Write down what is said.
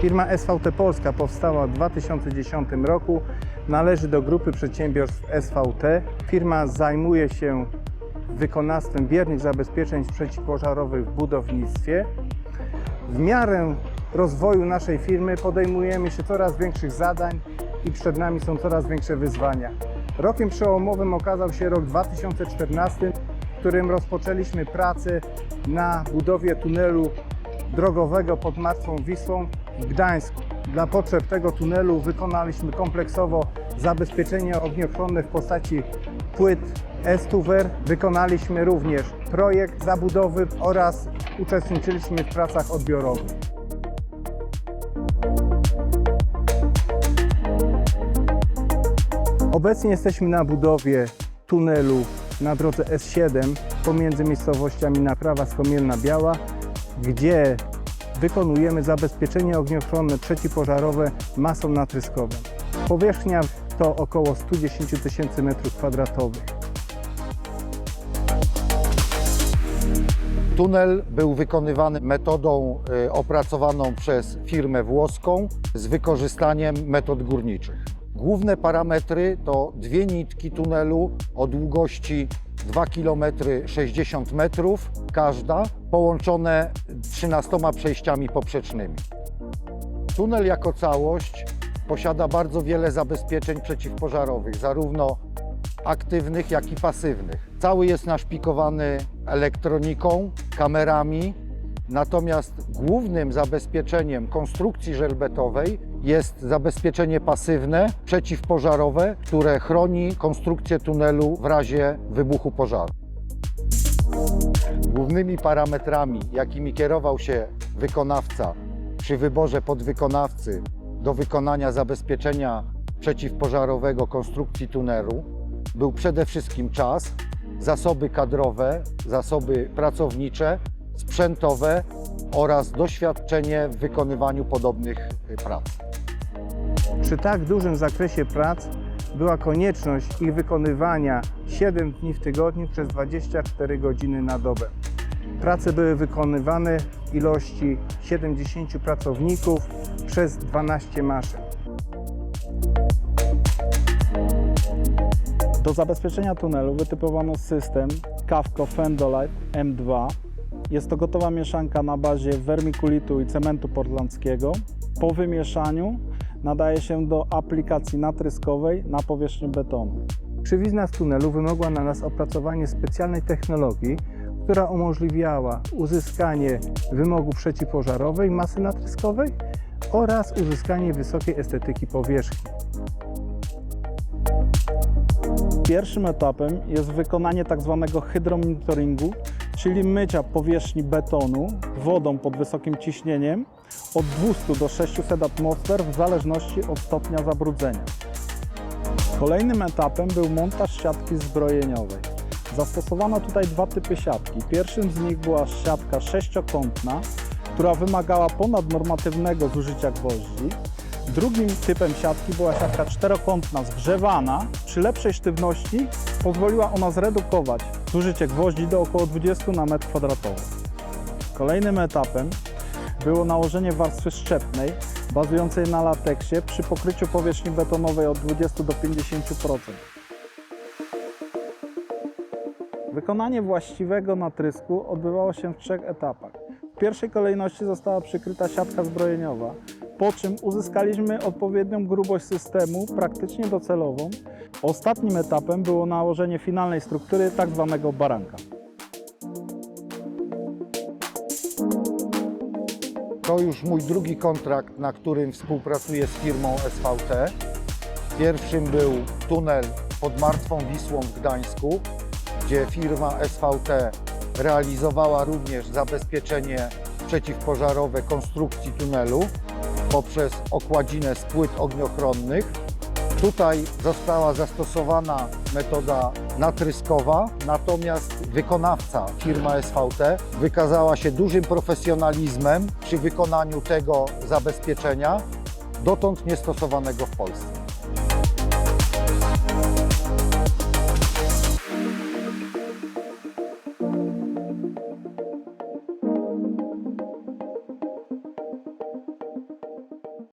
Firma SVT Polska powstała w 2010 roku. Należy do grupy przedsiębiorstw SVT. Firma zajmuje się wykonawstwem biernych zabezpieczeń przeciwpożarowych w budownictwie. W miarę rozwoju naszej firmy podejmujemy się coraz większych zadań i przed nami są coraz większe wyzwania. Rokiem przełomowym okazał się rok 2014, w którym rozpoczęliśmy pracę na budowie tunelu drogowego pod Martwą Wisłą w Gdańsku. Dla potrzeb tego tunelu wykonaliśmy kompleksowo zabezpieczenie ogniochronne w postaci płyt Estuwer. Wykonaliśmy również projekt zabudowy oraz uczestniczyliśmy w pracach odbiorowych. Obecnie jesteśmy na budowie tunelu na drodze S7 pomiędzy miejscowościami Naprawa Skomielna Biała, gdzie wykonujemy zabezpieczenie ogniochronne przeciwpożarowe masą natryskową. Powierzchnia to około 110 tysięcy metrów kwadratowych. Tunel był wykonywany metodą y, opracowaną przez firmę włoską z wykorzystaniem metod górniczych. Główne parametry to dwie nitki tunelu o długości 2 km 60 metrów każda, połączone 13 przejściami poprzecznymi. Tunel jako całość posiada bardzo wiele zabezpieczeń przeciwpożarowych, zarówno aktywnych, jak i pasywnych. Cały jest naszpikowany elektroniką, kamerami, natomiast głównym zabezpieczeniem konstrukcji żelbetowej jest zabezpieczenie pasywne, przeciwpożarowe, które chroni konstrukcję tunelu w razie wybuchu pożaru. Głównymi parametrami, jakimi kierował się wykonawca przy wyborze podwykonawcy do wykonania zabezpieczenia przeciwpożarowego konstrukcji tunelu, był przede wszystkim czas, zasoby kadrowe, zasoby pracownicze, sprzętowe oraz doświadczenie w wykonywaniu podobnych prac. Przy tak dużym zakresie prac była konieczność ich wykonywania 7 dni w tygodniu przez 24 godziny na dobę. Prace były wykonywane w ilości 70 pracowników przez 12 maszyn. Do zabezpieczenia tunelu wytypowano system Kawko Fendolite M2. Jest to gotowa mieszanka na bazie wermikulitu i cementu portlandzkiego. Po wymieszaniu nadaje się do aplikacji natryskowej na powierzchnię betonu. Krzywizna z tunelu wymogła na nas opracowanie specjalnej technologii, która umożliwiała uzyskanie wymogów przeciwpożarowej, masy natryskowej oraz uzyskanie wysokiej estetyki powierzchni. Pierwszym etapem jest wykonanie tzw. hydromonitoringu, czyli mycia powierzchni betonu wodą pod wysokim ciśnieniem od 200 do 600 atmosfer w zależności od stopnia zabrudzenia. Kolejnym etapem był montaż siatki zbrojeniowej. Zastosowano tutaj dwa typy siatki. Pierwszym z nich była siatka sześciokątna, która wymagała ponadnormatywnego zużycia gwoździ. Drugim typem siatki była siatka czterokątna zgrzewana. Przy lepszej sztywności pozwoliła ona zredukować zużycie gwoździ do około 20 na metr kwadratowy. Kolejnym etapem było nałożenie warstwy szczepnej bazującej na lateksie przy pokryciu powierzchni betonowej od 20 do 50%. Wykonanie właściwego natrysku odbywało się w trzech etapach. W pierwszej kolejności została przykryta siatka zbrojeniowa, po czym uzyskaliśmy odpowiednią grubość systemu, praktycznie docelową. Ostatnim etapem było nałożenie finalnej struktury, tak zwanego baranka. To już mój drugi kontrakt, na którym współpracuję z firmą SVT. Pierwszym był tunel pod Martwą Wisłą w Gdańsku, gdzie firma SVT realizowała również zabezpieczenie przeciwpożarowe konstrukcji tunelu poprzez okładzinę z płyt ogniochronnych. Tutaj została zastosowana metoda natryskowa, natomiast wykonawca, firma SVT, wykazała się dużym profesjonalizmem przy wykonaniu tego zabezpieczenia, dotąd niestosowanego w Polsce.